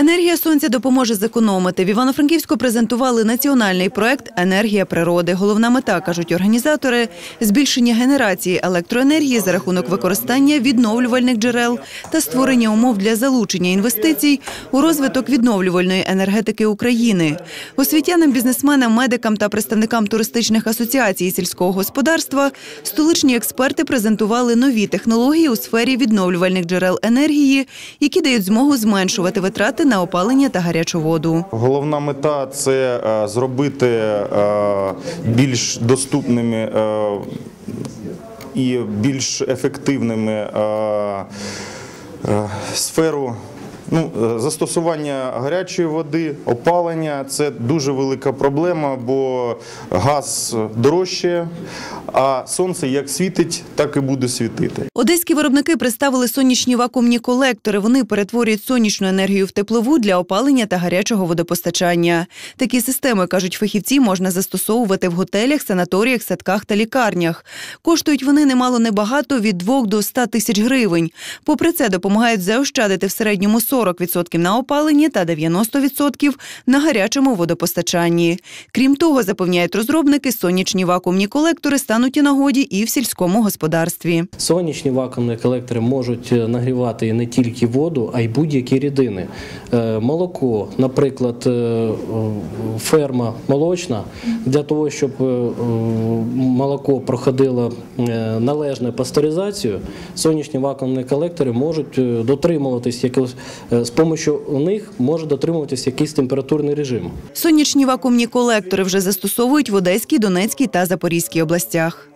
Енергія сонця допоможе зекономити. В Івано-Франківську презентували національний проект Енергія природи. Головна мета, кажуть організатори, збільшення генерації електроенергії за рахунок використання відновлювальних джерел та створення умов для залучення інвестицій у розвиток відновлювальної енергетики України. Освітянам, бізнесменам, медикам та представникам туристичних асоціацій сільського господарства столичні експерти презентували нові технології у сфері відновлювальних джерел енергії, які дають змогу зменшувати витрати на опалення та гарячу воду. Головна мета це е, зробити е, більш доступними е, і більш ефективними сферу. Ну, е, застосування гарячої води, опалення це дуже велика проблема, бо газ дорожчає, а сонце як світить, так і буде світити. Одеські виробники представили сонячні вакуумні колектори. Вони перетворюють сонячну енергію в теплову для опалення та гарячого водопостачання. Такі системи, кажуть фахівці, можна застосовувати в готелях, санаторіях, садках та лікарнях. Коштують вони немало небагато від 2 до 100 тисяч гривень. Попри це, допомагають заощадити в середньому 40% на опаленні та 90% на гарячому водопостачанні. Крім того, запевняють розробники, сонячні вакуумні колектори стануть у нагоді і в сільському господарстві. Сонячні вакуумні колектори можуть е, нагрівати не тільки воду, а й будь-які рідини. Е, Молоко, наприклад, е, ферма молочна, для того, щоб молоко проходило належну пастеризацію, сонячні вакуумні колектори можуть дотримуватись якогось, з допомогою них може дотримуватися якийсь температурний режим. Сонячні вакуумні колектори вже застосовують в Одеській, Донецькій та Запорізькій областях.